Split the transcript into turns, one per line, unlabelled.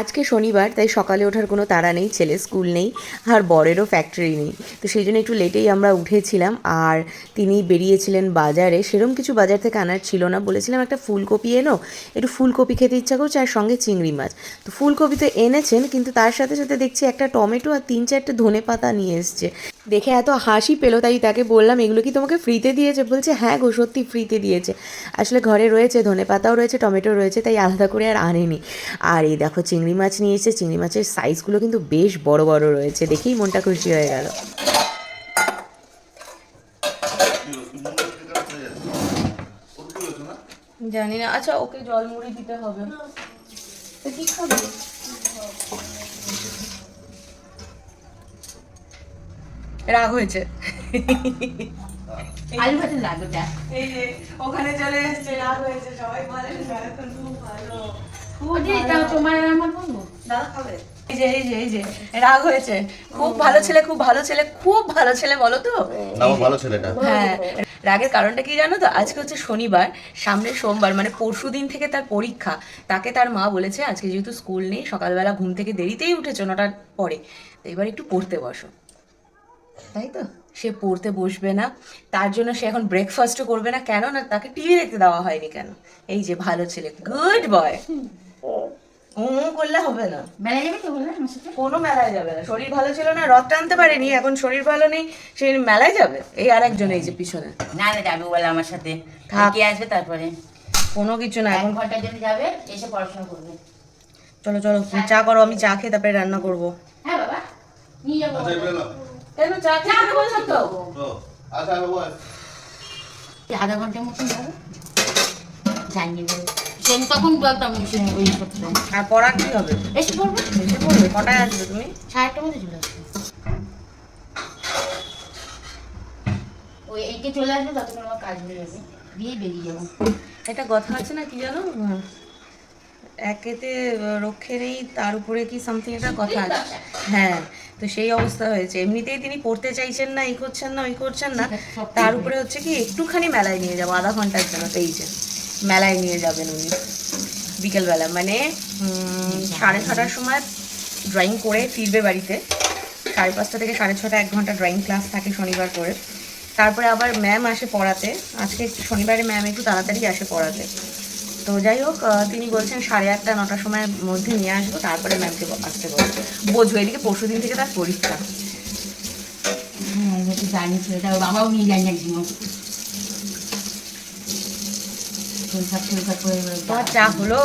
আজকে শনিবার, তাই সকালে ওঠার কোনো তাড়া নেই, ছেলে স্কুল নেই, আর বরেরও ফ্যাক্টরি নেই। তো সেই জন্য একটু লেটেই আমরা উঠেছিলাম, আর তিনি বেরিয়েছিলেন বাজারে। সেরম কিছু বাজার থেকে আনার ছিল না। বলেছিলাম, একটা ফুলকপি এনো, একটু ফুলকপি খেতে ইচ্ছা করছে, আর সঙ্গে চিংড়ি মাছ। তো ফুলকপি তো এনেছেন, কিন্তু তার সাথে সাথে দেখছি একটা টমেটো আর তিন চারটে ধনে পাতা নিয়ে এসছে। দেখে এত হাসি পেল তাই তাকে বললাম এগুলো কি তোমাকে ফ্রিতে দিয়েছে? বলছে হ্যাঁ গো সত্যি ফ্রিতে দিয়েছে। আসলে ঘরে রয়েছে ধনে পাতাও রয়েছে টমেটো রয়েছে তাই আলাদা করে আর আনেনি। আর এই দেখো চিংড়ি মাছ নিয়ে এসেছে চিংড়ি মাছের সাইজগুলো কিন্তু বেশ বড় বড় রয়েছে দেখেই মনটা খুশি হয়ে গেল। জানি না আচ্ছা ওকে জল মুড়ি দিতে হবে। কি খাবে? রাগ হয়েছে।
আলু ভাতে লাগোটা
এই যে ওখানে চলে এসেছে রাগ হয়েছে সবাই বলে খুব ভালো
ওটি তাও তোমার আর আমার বলব
দাদা খাবে এই যে এই যে এই যে রাগ হয়েছে। খুব ভালো ছেলে খুব ভালো ছেলে খুব ভালো ছেলে বলো তো?
ভালো ছেলেটা।
হ্যাঁ রাগের কারণটা কি জানো তো? আজকে হচ্ছে শনিবার সামনে সোমবার মানে পরশু দিন থেকে তার পরীক্ষা। তাকে তার মা বলেছে আজকে যেহেতু স্কুল নেই সকালবেলা ঘুম থেকে দেরিতেই উঠেছো নটার পরে। তো এবার একটু পড়তে বসো। তাই তো? সে পড়তে বসবে না। তার জন্য সে এখন ব্রেকফাস্টও করবে না। কেন? না তাকে টিভি দেখতে দেওয়া হয়নি কেন? এই যে ভালো ছেলে। গুড বয় ও করলে হবে না।
যাবে তো
কোনো মেলায় যাবে না। শরীর ভালো ছিল না রথ টানতে পারেনি। এখন শরীর ভালো নেই সে মেলায় যাবে? এই আর একজন এই যে পিছনে।
না না যাবে বলে আমার সাথে।
থাক।
আসবে তারপরে?
কোনো কিছু না এখন
ঘণ্টার জন্য যাবে এসে পড়াশোনা করবে।
চলো চলো চা করো আমি চা খেয়ে তারপরে রান্না করব।
হ্যাঁ বাবা। নিয়ে যাব।
আচ্ছা।
কেন চা খেতে বলছো তো
তো, আচ্ছা বাবু
আধা ঘণ্টার মতন যাব। সেম তখন বলতাম ওই করতাম
আর পড়া কি হবে?
এসে পড়ব।
এসে পড়বে কটায় আসবে তুমি?
সাড়ে আটটা মধ্যে চলে আসবে। ওই এইকে চলে আসবে ততক্ষণ আমার কাজ হয়ে যাবে। দিয়ে বেরিয়ে যাব।
একটা কথা আছে না কি জানো? একেতে রক্ষে নেই তার উপরে কি সামথিং একটা কথা আছে। হ্যাঁ তো সেই অবস্থা হয়েছে। এমনিতেই তিনি পড়তে চাইছেন না এই করছেন না ওই করছেন না। তার উপরে হচ্ছে কি একটুখানি মেলায় নিয়ে যাব আধা ঘণ্টার জন্য। এই যে মেলায় নিয়ে যাবেন উনি। বিকেলবেলা মানে সাড়ে ছটার সময় ড্রয়িং করে ফিরবে বাড়িতে। সাড়ে পাঁচটা থেকে সাড়ে ছটা এক ঘণ্টা ড্রয়িং ক্লাস থাকে শনিবার করে। তারপরে আবার ম্যাম আসে পড়াতে। আজকে শনিবারে ম্যাম একটু তাড়াতাড়ি আসে পড়াতে। তো যাই হোক তিনি বলছেন সাড়ে আটটা নটার সময়ের মধ্যে নিয়ে আসব তারপরে ম্যামকে আসতে বলব। বোঝো এদিকে পরশু দিন থেকে তার পরীক্ষা।
হ্যাঁ জানি ছেলেটা বাবাও নিয়ে যায়নি একদিনও
চা হলো।